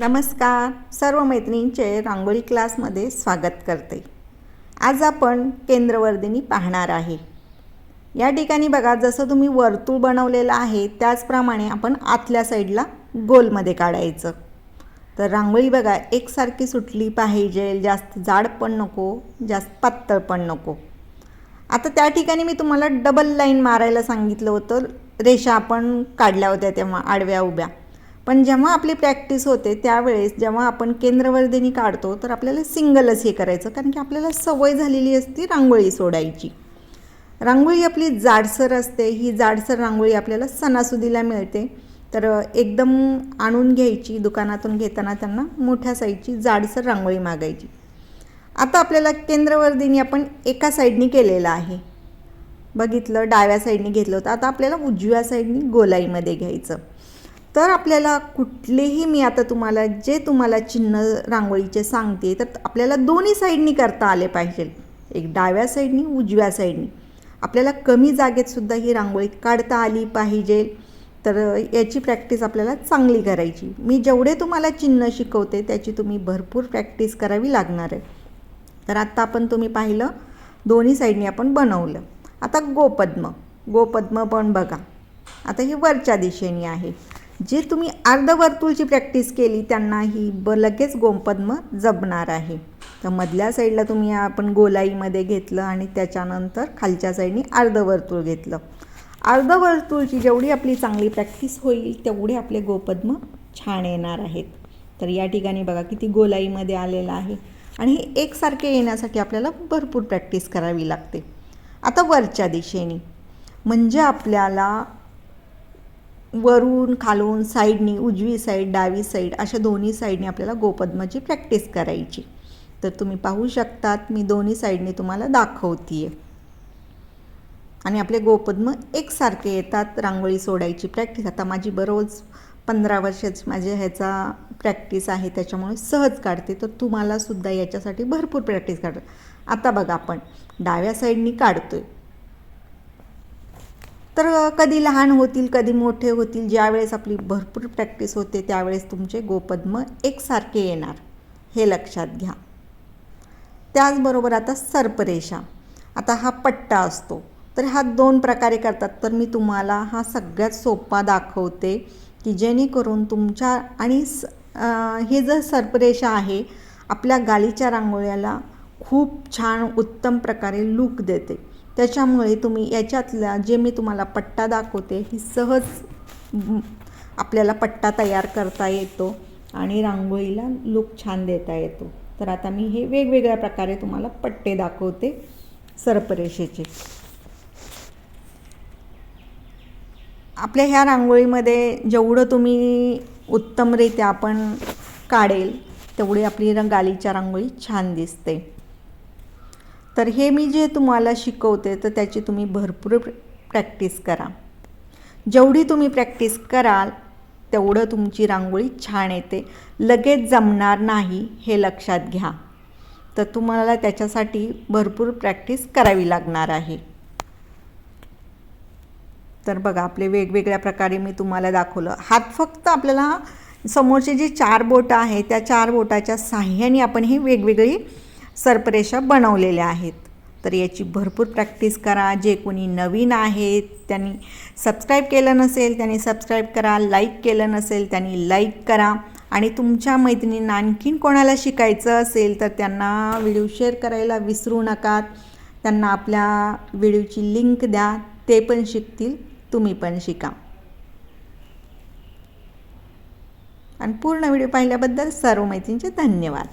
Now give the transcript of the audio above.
नमस्कार. सर्व मैत्रिणींचे रांगोळी क्लासमध्ये स्वागत करते. आज आपण केंद्रवर्धिनी पाहणार आहे. या ठिकाणी बघा जसं तुम्ही वर्तुळ बनवलेलं आहे त्याचप्रमाणे आपण आतल्या साईडला गोलमध्ये काढायचं. तर रांगोळी बघा एकसारखी सुटली पाहिजे जास्त जाड पण नको जास्त पातळ पण नको. आता त्या ठिकाणी मी तुम्हाला डबल लाईन मारायला सांगितलं होतं. रेषा आपण काढल्या होत्या तेव्हा आडव्या उभ्या. पण जेव्हा आपली प्रॅक्टिस होते त्यावेळेस जेव्हा आपण केंद्रवर्धिनी काढतो तर आपल्याला सिंगलच हे करायचं. कारण की आपल्याला सवय झालेली असती रांगोळी सोडायची. रांगोळी आपली जाडसर असते. ही जाडसर रांगोळी आपल्याला सणासुदीला मिळते. तर एकदम आणून घ्यायची दुकानातून घेताना त्यांना मोठ्या साईजची जाडसर रांगोळी मागायची. आता आपल्याला केंद्रवर्धिनी आपण एका साईडनी केलेलं आहे. बघितलं डाव्या साईडनी घेतलं होतं. आता आपल्याला उजव्या साईडनी गोलाईमध्ये घ्यायचं. तर आपल्याला कुठलेही मी आता तुम्हाला जे तुम्हाला चिन्ह रांगोळीचे सांगते तर आपल्याला दोन्ही साईडनी करता आले पाहिजे. एक डाव्या साईडनी उजव्या साईडनी. आपल्याला कमी जागेतसुद्धा ही रांगोळी काढता आली पाहिजे. तर याची प्रॅक्टिस आपल्याला चांगली करायची. मी जेवढे तुम्हाला चिन्ह शिकवते त्याची तुम्ही भरपूर प्रॅक्टिस करावी लागणार आहे. तर आत्ता आपण तुम्ही पाहिलं दोन्ही साईडनी आपण बनवलं. आता गोपद्म. गोपद्म पण बघा. आता ही वरच्या दिशेने आहे. जे तुम्ही अर्धवर्तुळची प्रॅक्टिस केली त्यांनाही ब लगेच गोपद्म जपणार आहे. तर मधल्या साईडला तुम्ही आपण गोलाईमध्ये घेतलं आणि त्याच्यानंतर खालच्या साईडनी अर्धवर्तुळ घेतलं. अर्धवर्तुळची जेवढी आपली चांगली प्रॅक्टिस होईल तेवढे आपले गोपद्म छान येणार आहेत. तर या ठिकाणी बघा किती गोलाईमध्ये आलेलं आहे. आणि हे एकसारखे येण्यासाठी आपल्याला भरपूर प्रॅक्टिस करावी लागते. आता वरच्या दिशेने. म्हणजे आपल्याला वरून खालून साईडनी उजवी साईड डावी साईड अशा दोन्ही साईडनी आपल्याला गोपद्माची प्रॅक्टिस करायची. तर तुम्ही पाहू शकतात मी दोन्ही साईडने तुम्हाला दाखवते आहे आणि आपले गोपद्म एकसारखे येतात रांगोळी सोडायची प्रॅक्टिस. आता माझी बरोबर पंधरा वर्षाची माझ्या ह्याचा प्रॅक्टिस आहे त्याच्यामुळे सहज काढते. तर तुम्हालासुद्धा याच्यासाठी भरपूर प्रॅक्टिस काढतो. आता बघा आपण डाव्या साईडनी काढतो आहे तर कधी लहान होतील कधी मोठे होतील ज्यावेळेस आपली भरपूर प्रॅक्टिस होते त्यावेळेस तुमचे गोपद्म एकसारखे येणार हे लक्षात घ्या. त्याचबरोबर आता सर्परेषा. आता हा पट्टा असतो. तर हा दोन प्रकारे करतात. तर मी तुम्हाला हा सगळ्यात सोपा दाखवते की जेणेकरून तुमच्या आणि हे जर सर्परेषा आहे आपल्या गालीच्या रांगोळ्याला खूप छान उत्तम प्रकारे लूक देते. त्याच्यामुळे तुम्ही याच्यातल्या जे मी तुम्हाला पट्टा दाखवते ही सहज आपल्याला पट्टा तयार करता येतो आणि रांगोळीला लुक छान देता येतो. तर आता मी हे वेगवेगळ्या प्रकारे तुम्हाला पट्टे दाखवते सर्परेषेचे. आपल्या ह्या रांगोळीमध्ये जेवढं तुम्ही उत्तमरित्या आपण काढेल तेवढी आपली रंगालीच्या रांगोळी छान दिसते. तर हे मी जे तुम्हाला शिकवते तर त्याची तुम्ही भरपूर प्रॅक्टिस करा. जेवढी तुम्ही प्रॅक्टिस कराल तेवढं तुमची रांगोळी छान येते. लगेच जमणार नाही हे लक्षात घ्या. तर तुम्हाला त्याच्यासाठी भरपूर प्रॅक्टिस करावी लागणार आहे. तर बघा आपले वेगवेगळ्या प्रकारे मी तुम्हाला दाखवलं. हात फक्त आपल्याला समोरचे जे चार बोटं आहे त्या चार बोटाच्या साह्याने आपण ही वेगवेगळी सर्परेषा बनवलेल्या आहेत. तर याची भरपूर प्रॅक्टिस करा. जे कोणी नवीन आहेत त्यांनी सबस्क्राईब केलं नसेल त्यांनी सबस्क्राईब करा. लाईक केलं नसेल त्यांनी लाईक करा. आणि तुमच्या मैत्रिणींना आणखीन कोणाला शिकायचं असेल तर त्यांना व्हिडिओ शेअर करायला विसरू नका. त्यांना आपल्या व्हिडिओची लिंक द्या. ते पण शिकतील तुम्ही पण शिका. आणि पूर्ण व्हिडिओ पाहिल्याबद्दल सर्व मैत्रिणींचे धन्यवाद.